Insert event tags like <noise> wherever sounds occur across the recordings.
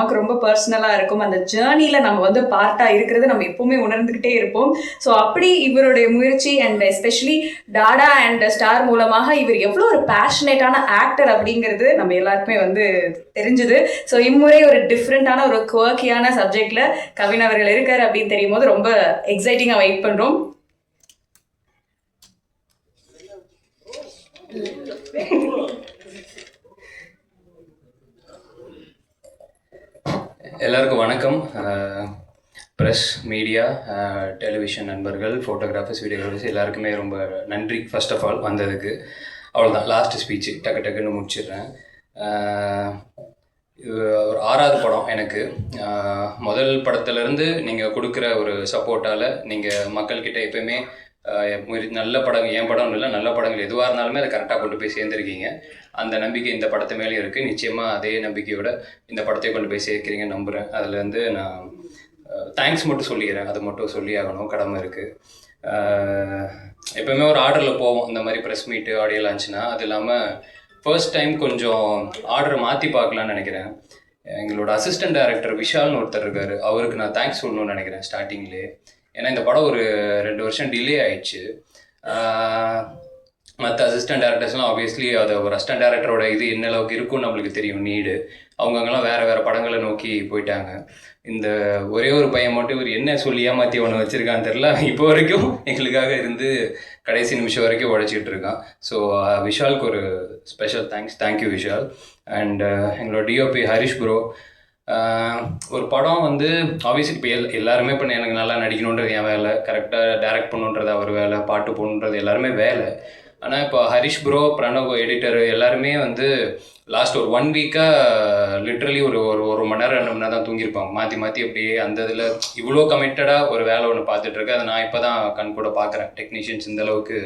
நமக்கு ரொம்ப பர்சனலாக இருக்கும். அந்த ஜேர்னியில் நம்ம வந்து பார்ட்டாக இருக்கிறது நம்ம எப்பவுமே உணர்ந்துக்கிட்டே இருப்போம். ஸோ அப்படி இவருடைய முயற்சி and especially Tata and star மூலமாக இவர் எவ்வளோ ஒரு பேஷனேட்டான ஆக்டர் அப்படிங்கிறது நம்ம எல்லாருக்குமே வந்து தெரிஞ்சுது. ஸோ இம்முறை ஒரு டிஃப்ரெண்ட்டான ஒரு குவர்க்கியான சப்ஜெக்டில் கவின் அவர்கள் இருக்கார் அப்படின்னு தெரியும் போது ரொம்ப எக்ஸைட்டிங்காக வெயிட் பண்ணுறோம் எல்லாருக்கும் வணக்கம். ப்ரெஸ் மீடியா டெலிவிஷன் நண்பர்கள் ஃபோட்டோகிராஃபர்ஸ் வீடியோகிராஃபர்ஸ் எல்லாருக்குமே ரொம்ப நன்றி ஃபர்ஸ்ட் ஆஃப் ஆல் வந்ததுக்கு. அவ்வளோதான் லாஸ்ட் ஸ்பீச்சு டக்கு டக்குன்னு முடிச்சிடுறேன். ஒரு ஆறாவது படம் எனக்கு. முதல் படத்துலேருந்து நீங்கள் கொடுக்குற ஒரு சப்போர்ட்டால் நீங்கள் மக்கள்கிட்ட எப்பயுமே நல்ல படம் என் படம் இல்லை நல்ல படங்கள் எதுவாக இருந்தாலுமே அதை கரெக்டாக கொண்டு போய் சேர்ந்துருக்கீங்க. அந்த நம்பிக்கை இந்த படத்து மேலேயும் இருக்குது நிச்சயமாக அதே நம்பிக்கையோட இந்த படத்தை கொண்டு போய் சேர்க்குறீங்க நம்புகிறேன் அதில் வந்து நான் தேங்க்ஸ் மட்டும் சொல்லிக்கிறேன். அது மட்டும் சொல்லி ஆகணும். கடமை இருக்குது எப்போயுமே ஒரு ஆர்டரில் போவோம். இந்த மாதிரி ப்ரெஸ் மீட்டு ஆடியோ லான்ச்னா அது இல்லாமல் ஃபர்ஸ்ட் டைம் கொஞ்சம் ஆர்டரை மாற்றி பார்க்கலான்னு நினைக்கிறேன். எங்களோட அசிஸ்டன்ட் டைரக்டர் விஷால்னு ஒருத்தர் இருக்கார். அவருக்கு நான் தேங்க்ஸ் சொல்லணும்னு நினைக்கிறேன் ஸ்டார்டிங்லேயே ஏன்னா இந்த படம் ஒரு ரெண்டு வருஷம் டிலே ஆயிடுச்சு. மற்ற அசிஸ்டன்ட் டேரக்டர்ஸ்லாம் ஆப்வியஸ்லி அது ஒரு அசிஸ்டன்ட் டேரக்டரோட இது என்ன அளவுக்கு இருக்கும்னு நம்மளுக்கு தெரியும் நீடு அவங்கங்கெல்லாம் வேறு வேறு படங்களை நோக்கி போயிட்டாங்க. இந்த ஒரே ஒரு பையன் மட்டும் இவர் என்ன சொல்லி ஏமாற்றி ஒன்று வச்சுருக்கான்னு தெரில இப்போ வரைக்கும் எங்களுக்காக இருந்து கடைசி நிமிஷம் வரைக்கும் உழைச்சிட்டு இருக்கான். ஸோ விஷாலுக்கு ஒரு special thanks thank you Vishal. And எங்களோட டிஓபி ஹரிஷ் ப்ரோ ஒரு படம் வந்து ஆப்வியஸ் இப்போ எல் எல்லாருமே இப்போ எனக்கு நல்லா நடிக்கணுன்றது என் வேலை. கரெக்டாக டைரக்ட் பண்ணுன்றது அவர் வேலை பாட்டு போடணுன்றது எல்லாருமே வேலை. ஆனால் இப்போ ஹரிஷ் ப்ரோ பிரணவ் எடிட்டர் எல்லாருமே வந்து லாஸ்ட் ஒரு ஒன் வீக்காக லிட்ரலி ஒரு ஒரு ஒரு மணி நேரம் ரெண்டு மணி நேரம் தான் தூங்கியிருப்பாங்க. மாற்றி மாற்றி அப்படியே அந்த இதில் இவ்வளோ கமிட்டடாக ஒரு வேலை ஒன்று பார்த்துட்ருக்கேன் அதை நான் இப்போ தான் கண் கூட பார்க்குறேன் டெக்னீஷியன்ஸ் இந்தளவுக்கு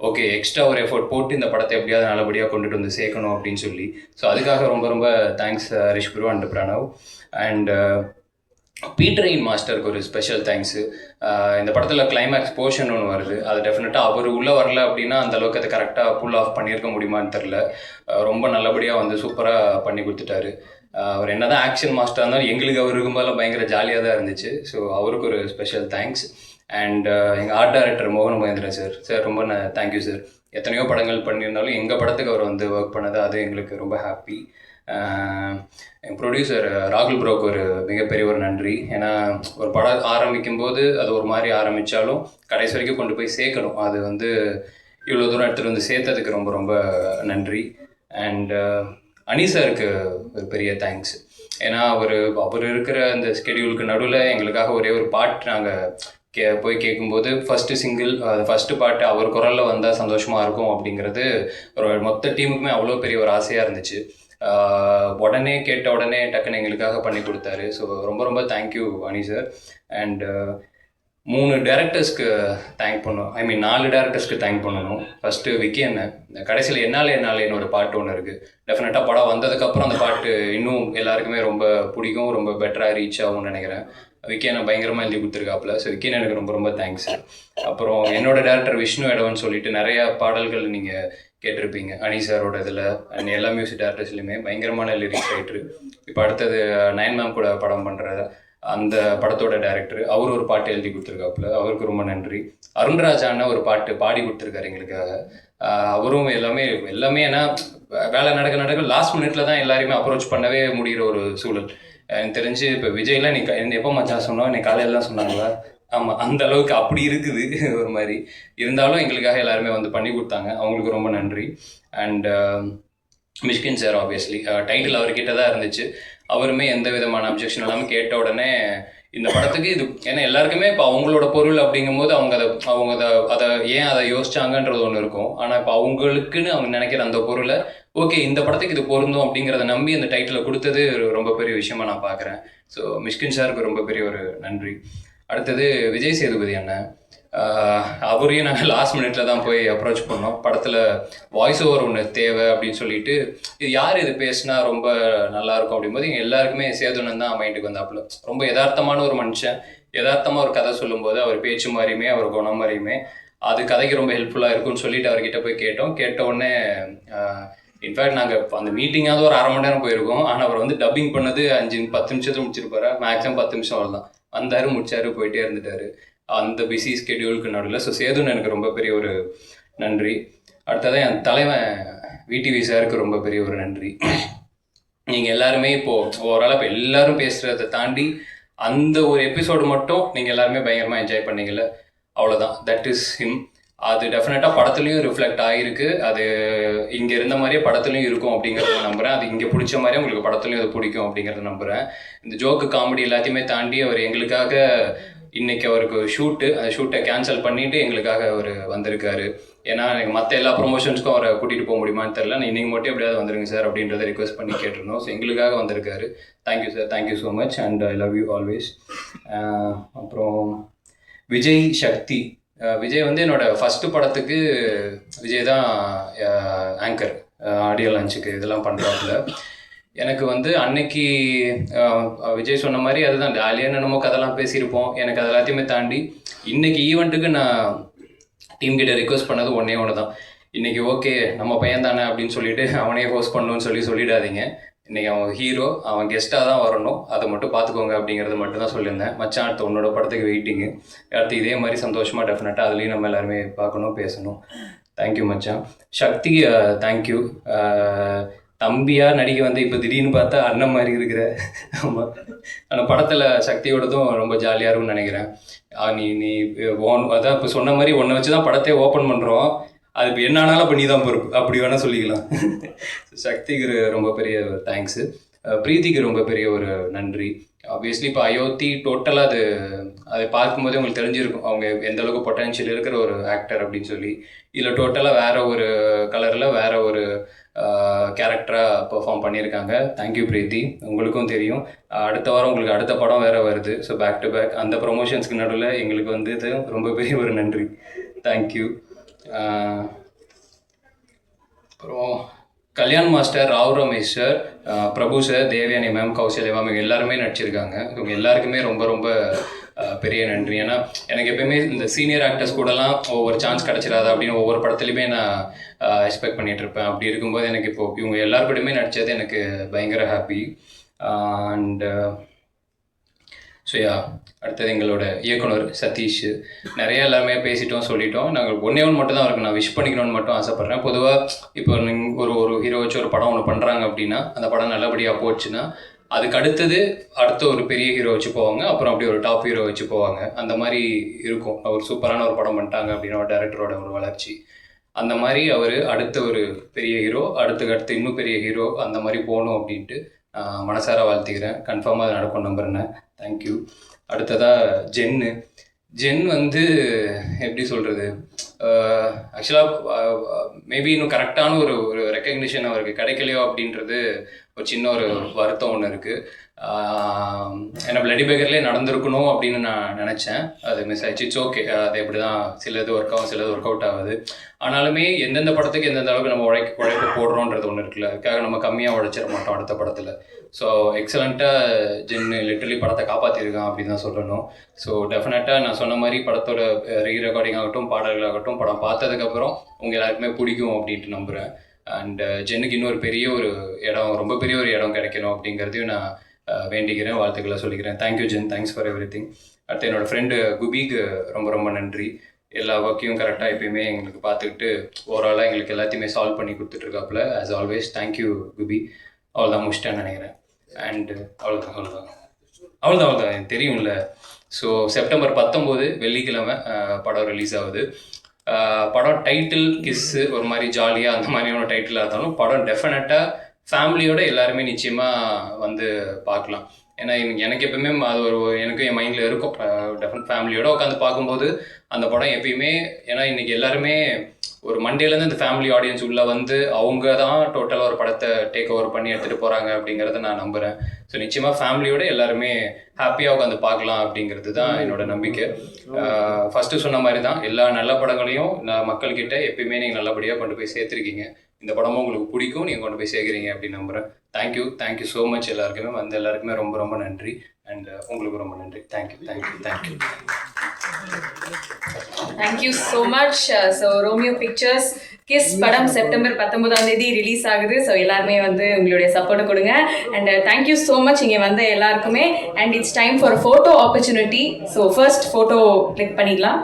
ஓகே எக்ஸ்ட்ரா ஒரு எஃபோர்ட் போட்டு இந்த படத்தை எப்படியாவது நல்லபடியாக கொண்டுட்டு வந்து சேர்க்கணும் அப்படின்னு சொல்லி. ஸோ அதுக்காக ரொம்ப ரொம்ப thanks Harish Guru and Pranav and பீட்ரெயின் மாஸ்டருக்கு ஒரு ஸ்பெஷல் தேங்க்ஸு uh, இந்த படத்தில் கிளைமேக்ஸ் போர்ஷன் ஒன்று வருது. அது டெஃபினட்டாக அவர் உள்ளே வரல அப்படின்னா அந்த அளவுக்கு அதை கரெக்டாக புல் ஆஃப் பண்ணியிருக்க முடியுமான்னு தெரில uh, ரொம்ப நல்லபடியாக வந்து சூப்பராக பண்ணி கொடுத்துட்டாரு. Uh, அவர் என்ன தான் ஆக்ஷன் மாஸ்டராக இருந்தாலும் எங்களுக்கு அவர் இருக்கும்போது பயங்கர ஜாலியாக தான் இருந்துச்சு. ஸோ அவருக்கு ஒரு ஸ்பெஷல் தேங்க்ஸ் அண்ட் எங்கள் ஆர்ட் டைரக்டர் மோகன் மகேந்திரன் சார் சார் ரொம்ப தேங்க்யூ சார் எத்தனையோ படங்கள் பண்ணியிருந்தாலும் எங்கள் படத்துக்கு அவர் வந்து ஒர்க் பண்ணது அது எங்களுக்கு ரொம்ப ஹாப்பி என் ப்ரொடியூசர் ராகுல் ப்ரோக்கு ஒரு மிகப்பெரிய ஒரு நன்றி. ஏன்னா ஒரு படம் ஆரம்பிக்கும் போது அது ஒரு மாதிரி ஆரம்பித்தாலும் கடைசி வரைக்கும் கொண்டு போய் சேர்க்கணும். அது வந்து இவ்வளோ தூரம் எடுத்துகிட்டு வந்து சேர்த்ததுக்கு ரொம்ப ரொம்ப நன்றி. அண்ட் uh, அனி சாருக்கு ஒரு பெரிய தேங்க்ஸ் ஏன்னா அவர் அவர் இருக்கிற அந்த ஸ்கெடியூலுக்கு நடுவில் எங்களுக்காக ஒரே ஒரு பாட் நாங்கள் கே போய் கேட்கும்போது ஃபஸ்ட்டு சிங்கிள் ஃபஸ்ட்டு பாட்டு அவர் குரலில் வந்தால் சந்தோஷமாக இருக்கும் அப்படிங்கிறது ஒரு மொத்த டீமுக்குமே அவ்வளோ பெரிய ஒரு ஆசையாக இருந்துச்சு. உடனே கேட்ட உடனே டக்குன்னு எங்களுக்காக பண்ணி கொடுத்தாரு. ஸோ ரொம்ப ரொம்ப தேங்க்யூ அனி சார் அண்ட் மூணு டேரக்டர்ஸ்க்கு தேங்க் பண்ணணும் ஐ மீன் நாலு டேரக்டர்ஸ்க்கு தேங்க் பண்ணணும். ஃபஸ்ட்டு விக்கி என்ன கடைசியில் என்னால் என்னாலேன்னு ஒரு பாட்டு ஒன்று இருக்குது டெஃபினட்டாக படம் வந்ததுக்கப்புறம் அந்த பாட்டு இன்னும் எல்லாருக்குமே ரொம்ப பிடிக்கும் ரொம்ப பெட்டராக ரீச் ஆகும்னு நினைக்கிறேன். விக்கி பயங்கரமாக எழுதி கொடுத்துருக்காப்புல. ஸோ விக்கி எனக்கு ரொம்ப ரொம்ப தேங்க்ஸ் அப்புறம் என்னோட டேரக்டர் விஷ்ணு எடவன் சொல்லிட்டு நிறைய பாடல்கள் நீங்கள் கேட்டிருப்பீங்க. அனி சாரோட இதில் அண்ட் எல்லா மியூசிக் டேரக்டர்ஸ்லையுமே பயங்கரமான லிரிக்ஸ் ரைட்ரு இப்போ அடுத்தது நயன் மேம் கூட படம் பண்ணுற அந்த படத்தோட டேரக்டர் அவர் ஒரு பாட்டு எழுதி கொடுத்துருக்காப்புல. அவருக்கு ரொம்ப நன்றி. அருண்ராஜ் ஒரு பாட்டு பாடி கொடுத்துருக்காரு எங்களுக்காக. அவரும் எல்லாமே எல்லாமே ஏன்னா வேலை நடக்க நடக்க லாஸ்ட் மினிட்ல தான் எல்லாரையுமே அப்ரோச் பண்ணவே முடிகிற ஒரு சூழல். எனக்கு தெரிஞ்சு இப்போ விஜய்லாம் நீ எப்போ மச்சான் சொன்னோம் நீ காலையில் தான் சொன்னாங்களா? ஆமாம் அந்த அளவுக்கு அப்படி இருக்குது <laughs> ஒரு மாதிரி. இருந்தாலும் எங்களுக்காக எல்லாருமே வந்து பண்ணி கொடுத்தாங்க. அவங்களுக்கு ரொம்ப நன்றி. And um, Mysskin sir obviously title அவர்கிட்ட தான் இருந்துச்சு. அவருமே எந்த விதமான அப்ஜெக்ஷன் இல்லாமல் கேட்ட உடனே இந்த படத்துக்கு இது ஏன்னா எல்லாருக்குமே இப்போ அவங்களோட பொருள் அப்படிங்கும்போது அவங்க அதை அவங்க அதை அதை ஏன் அதை யோசிச்சாங்கன்றது ஒன்று இருக்கும். ஆனால் இப்போ அவங்களுக்குன்னு அவங்க நினைக்கிற அந்த பொருளை ஓகே இந்த படத்துக்கு இது பொருந்தும் அப்படிங்கிறத நம்பி அந்த டைட்டிலை கொடுத்தது ரொம்ப பெரிய விஷயமா நான் பார்க்குறேன் ஸோ மிஷ்கின் சாருக்கு ரொம்ப பெரிய ஒரு நன்றி. அடுத்தது விஜய் சேதுபதி அண்ணன். அவரையும் நாங்கள் லாஸ்ட் மினிட்ல தான் போய் அப்ரோச் பண்ணோம். படத்தில் வாய்ஸ் ஓவர் ஒன்று தேவை அப்படின்னு சொல்லிட்டு இது யார் இது பேசினா ரொம்ப நல்லா இருக்கும் அப்படிங்கும்போது எங்க எல்லாருக்குமே சேதுனன் தான் மைண்டுக்கு வந்தாப்புல. ரொம்ப யதார்த்தமான ஒரு மனுஷன். யதார்த்தமாக ஒரு கதை சொல்லும்போது அவர் பேச்சு மாதிரியுமே அவர் குணம் மாதிரியுமே அது கதைக்கு ரொம்ப ஹெல்ப்ஃபுல்லாக இருக்கும்னு சொல்லிட்டு அவர்கிட்ட போய் கேட்டோம். கேட்ட உடனே இன்ஃபேக்ட் நாங்கள் அந்த மீட்டிங்காவது ஒரு அரை மணி நேரம் போயிருக்கோம். ஆனால் அவர் வந்து டப்பிங் பண்ணது அஞ்சு பத்து நிமிஷத்துல முடிச்சிருப்பாரு. மேக்ஸிமம் பத்து நிமிஷம் அவ்வளோதான் வந்தார் முடிச்சாரு போயிட்டே இருந்துட்டாரு. அந்த பிஸி ஸ்கெடியூலுக்கு நடுவில். ஸோ சேதுன்னு எனக்கு ரொம்ப பெரிய ஒரு நன்றி. அடுத்ததான் என் தலைவன் விடிவி சாருக்கு ரொம்ப பெரிய ஒரு நன்றி. நீங்கள் எல்லாருமே இப்போது ஓவரால் இப்போ எல்லாரும் பேசுகிறத தாண்டி அந்த ஒரு எபிசோடு மட்டும் நீங்கள் எல்லாருமே பயங்கரமாக என்ஜாய் பண்ணீங்கல்ல. அவ்வளோதான் தட் இஸ் ஹிம் அது டெஃபினட்டாக படத்துலையும் ரிஃப்ளெக்ட் ஆகிருக்கு அது இங்கே இருந்த மாதிரியே படத்துலையும் இருக்கும் அப்படிங்கிறத நம்புகிறேன் அது இங்கே பிடிச்ச மாதிரியே உங்களுக்கு படத்துலையும் அது பிடிக்கும் அப்படிங்கிறத நம்புகிறேன் இந்த ஜோக்கு காமெடி எல்லாத்தையுமே தாண்டி அவர் எங்களுக்காக இன்னைக்கு அவருக்கு ஷூட்டு அந்த ஷூட்டை கேன்சல் பண்ணிட்டு எங்களுக்காக அவர் வந்திருக்காரு. ஏன்னா எனக்கு மற்ற எல்லா ப்ரொமோஷன்ஸ்க்கும் அவரை கூட்டிகிட்டு போக முடியுமான்னு தெரில நீங்கள் மட்டும் எப்படியாவது வந்துருங்க சார் அப்படின்றத ரிக்வெஸ்ட் பண்ணி கேட்டிருந்தோம். ஸோ எங்களுக்காக வந்திருக்காரு. Thank you sir thank you so much and I love you always அப்புறம் விஜய் சக்தி. விஜய் வந்து என்னோட ஃபஸ்ட்டு படத்துக்கு விஜய் தான் ஆங்கர் ஆடியோ லான்ச்சுக்கு இதெல்லாம் பண்ணுறாப்புல எனக்கு வந்து அன்னைக்கு விஜய் சொன்ன மாதிரி அதுதான். ஜாலியாக நம்ம கதெல்லாம் பேசியிருப்போம். எனக்கு அது எல்லாத்தையுமே தாண்டி இன்னைக்கு ஈவெண்ட்டுக்கு நான் டீம் கிட்ட ரிக்வெஸ்ட் பண்ணது ஒன்றே ஒன்று தான் இன்னைக்கு ஓகே நம்ம பையன் தானே அப்படின்னு சொல்லிட்டு அவனே ஹோஸ்ட் பண்ணணும்னு சொல்லி சொல்லிடாதீங்க. இன்றைக்கி அவன் ஹீரோ அவன் கெஸ்ட்டாக தான் வரணும். அதை மட்டும் பார்த்துக்கோங்க அப்படிங்கிறது மட்டும் தான் சொல்லியிருந்தேன். மச்சான் அடுத்து உன்னோட படத்துக்கு வெயிட்டிங்கு அடுத்து இதே மாதிரி சந்தோஷமாக டெஃபினட்டாக அதுலேயும் நம்ம எல்லாருமே பார்க்கணும் பேசணும். தேங்க்யூ மச்சான். சக்தி uh, தேங்க்யூ uh, தம்பியாக நடிக்க வந்து இப்போ திடீர்னு பார்த்தா அண்ணன் மாதிரி இருக்கிற. ஆமாம் ஆனால் படத்தில் சக்தியோடதும் ரொம்ப ஜாலியாக இருக்கும்னு நினைக்கிறேன். ஆ, நீ நீ ஓன் அதான் இப்போ சொன்ன மாதிரி ஒன்றை வச்சு தான் படத்தை ஓப்பன் பண்ணுறோம் அது இப்போ என்ன ஆனாலும் அப்போ நீ தான் பொறுப்பு. அப்படி வேணால் சொல்லிக்கலாம். சக்திக்கு ரொம்ப பெரிய தேங்க்ஸு பிரீத்திக்கு ரொம்ப பெரிய ஒரு நன்றி. ஆப்வியஸ்லி இப்போ அயோத்தி டோட்டலாக அது அதை பார்க்கும்போதே உங்களுக்கு தெரிஞ்சிருக்கும். அவங்க எந்த அளவுக்கு பொட்டன்ஷியல் இருக்கிற ஒரு ஆக்டர் அப்படின்னு சொல்லி. இதில் டோட்டலாக வேற ஒரு கலரில் வேற ஒரு கேரக்டராக பெர்ஃபார்ம் பண்ணியிருக்காங்க. Thank you Preethi. உங்களுக்கும் தெரியும். அடுத்த வாரம் உங்களுக்கு அடுத்த படம் வேற வருது. ஸோ பேக் டு பேக் அந்த ப்ரொமோஷன்ஸ்க்கு நடுவில் எங்களுக்கு வந்து இது ரொம்ப பெரிய ஒரு நன்றி. தேங்க்யூ அப்புறம் Kalyan master Rao Ramesh sir Prabhu sir Devayani ma'am Kausalya ma'am இவங்க எல்லாருமே நடிச்சிருக்காங்க. இவங்க எல்லாருக்குமே ரொம்ப ரொம்ப பெரிய நன்றி. ஏன்னா எனக்கு எப்பயுமே இந்த சீனியர் ஆக்டர்ஸ் கூடலாம் ஒவ்வொரு சான்ஸ் கிடச்சிடாது அப்படின்னு ஒவ்வொரு படத்துலையுமே நான் எக்ஸ்பெக்ட் பண்ணிட்டு இருப்பேன் அப்படி இருக்கும்போது எனக்கு இப்போ இவங்க எல்லார் நடித்தது எனக்கு பயங்கர ஹாப்பி அண்டு ஸோ யா அடுத்தது எங்களோட இயக்குனர் சதீஷ். நிறைய எல்லாமே பேசிட்டோம் சொல்லிட்டோம். நாங்கள் ஒன்றே ஒன்று மட்டும் தான் அவருக்கு நான் விஷ் பண்ணிக்கணும்னு மட்டும் ஆசைப்பட்றேன். பொதுவாக இப்போ ஒரு ஒரு ஹீரோ வச்சு ஒரு படம் ஒன்று பண்ணுறாங்க அப்படின்னா அந்த படம் நல்லபடியாக போச்சுன்னா அதுக்கு அடுத்தது அடுத்த ஒரு பெரிய ஹீரோ வச்சு போவாங்க. அப்புறம் அப்படி ஒரு டாப் ஹீரோ வச்சு போவாங்க. அந்த மாதிரி இருக்கும். ஒரு சூப்பரான ஒரு படம் பண்ணிட்டாங்க அப்படின்னா ஒரு டேரக்டரோட ஒரு வளர்ச்சி. அந்த மாதிரி அவர் அடுத்த ஒரு பெரிய ஹீரோ அடுத்துக்கு அடுத்து இன்னும் பெரிய ஹீரோ அந்த மாதிரி போகணும் அப்படின்ட்டு மனசார வாழ்த்துக்கிறேன். கன்ஃபார்மாக அது நடக்கும் நம்புறேன் தேங்க்யூ அடுத்ததாக ஜென்னு ஜென் வந்து எப்படி சொல்கிறது ஆக்சுவலாக மேபி இன்னும் கரெக்டான ஒரு ஒரு ரெக்கக்னிஷன் அவருக்கு கிடைக்கலையோ அப்படின்றது ஒரு சின்ன ஒரு வருத்தம் ஒன்று இருக்குது ஏன்னா பிளடி பேக்கர்லேயே நடந்திருக்கணும் அப்படின்னு நான் நினச்சேன். அது மிஸ் ஆயிடுச்சு. இட்ஸ் ஓகே அது எப்படி தான் சிலது ஒர்க் ஆகும் சிலது ஒர்க் அவுட் ஆகுது. ஆனாலுமே எந்தெந்த படத்துக்கு எந்தெந்த அளவுக்கு நம்ம உழைக்க உழைப்பு போடுறோன்றது ஒன்று இருக்குல்ல. அதுக்காக நம்ம கம்மியாக உழைச்சிட மாட்டோம் அடுத்த படத்தில். ஸோ எக்ஸலண்ட்டாக ஜென்னு லிட்டரலி படத்தை காப்பாற்றிருக்கான் அப்படின்னு தான் சொல்லணும். ஸோ டெஃபினட்டாக நான் சொன்ன மாதிரி படத்தோட ரீ ரெக்கார்டிங் ஆகட்டும் பாடல்களாகட்டும் படம் பார்த்ததுக்கப்புறம் உங்கள் எல்லாருக்குமே பிடிக்கும் அப்படின்ட்டு நம்புகிறேன் அண்ட் ஜென்னுக்கு இன்னொரு பெரிய ஒரு இடம் ரொம்ப பெரிய ஒரு இடம் கிடைக்கணும் அப்படிங்கிறதையும் நான் வேண்டிக்கிறேன் வாழ்த்துக்களை சொல்லிக்கிறேன். Thank you Jen thanks for everything அடுத்து என்னோட ஃப்ரெண்டு குபிக்கு ரொம்ப ரொம்ப நன்றி. எல்லா ஒர்க்கையும் கரெக்டாக எப்பயுமே எங்களுக்கு பார்த்துக்கிட்டு ஓவராலாக எங்களுக்கு எல்லாத்தையுமே சால்வ் பண்ணி கொடுத்துட்ருக்காப்புல. As always thank you Kubi. அவ்வளோதான் முடிச்சிட்டேன்னு நினைக்கிறேன். அண்டு அவ்வளோதான் அவ்வளோதான் அவ்வளோதான் அவ்வளோதான் எனக்கு தெரியும்ல. ஸோ செப்டம்பர் பத்தொம்போது வெள்ளிக்கிழமை படம் ரிலீஸ் ஆகுது. படம் டைட்டில் கிஸ்ஸு ஒரு மாதிரி ஜாலியாக அந்த மாதிரியான டைட்டிலாக இருந்தாலும் படம் டெஃபினட்டாக ஃபேமிலியோட எல்லாருமே நிச்சயமாக வந்து பார்க்கலாம். ஏன்னா எனக்கு- எனக்கு எப்பவுமே அது ஒரு எனக்கு என் மைண்டில் இருக்கும். டெஃபினட் ஃபேமிலியோட உட்காந்து பார்க்கும்போது அந்த படம் எப்பயுமே ஏன்னா இன்னைக்கு எல்லாருமே ஒரு மண்டேலேருந்து இந்த ஃபேமிலி ஆடியன்ஸ் உள்ள வந்து அவங்க தான் டோட்டலாக ஒரு படத்தை டேக் ஓவர் பண்ணி எடுத்துகிட்டு போகிறாங்க அப்படிங்கிறத நான் நம்புகிறேன் ஸோ நிச்சயமாக ஃபேமிலியோட எல்லாருமே ஹாப்பியாக உட்காந்து பார்க்கலாம் அப்படிங்கிறது தான் என்னோட நம்பிக்கை. ஃபஸ்ட்டு சொன்ன மாதிரி தான் எல்லா நல்ல படங்களையும் நான் மக்கள்கிட்ட எப்பயுமே நீங்கள் நல்லபடியாக கொண்டு போய் சேர்த்துருக்கீங்க. இந்த படமும் உங்களுக்கு பிடிக்கும் நீங்கள் கொண்டு போய் சேர்க்குறீங்க அப்படின்னு நம்புகிறேன் தேங்க்யூ தேங்க்யூ ஸோ மச் எல்லாருக்குமே. வந்த எல்லாருக்குமே ரொம்ப ரொம்ப நன்றி. அண்ட் உங்களுக்கு ரொம்ப நன்றி. Thank you thank you thank you thank you so much so Romeo pictures kiss படம் செப்டம்பர் பத்தொன்பதாம் தேதி ரிலீஸ் ஆகுது. ஸோ எல்லாருமே வந்து உங்களுடைய சப்போர்ட்டை கொடுங்க. அண்ட் தேங்க்யூ ஸோ மச் இங்கே வந்த எல்லாருக்குமே. And it's time for photo opportunity so first photo click பண்ணிடலாம்.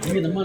இங்கே நம்ம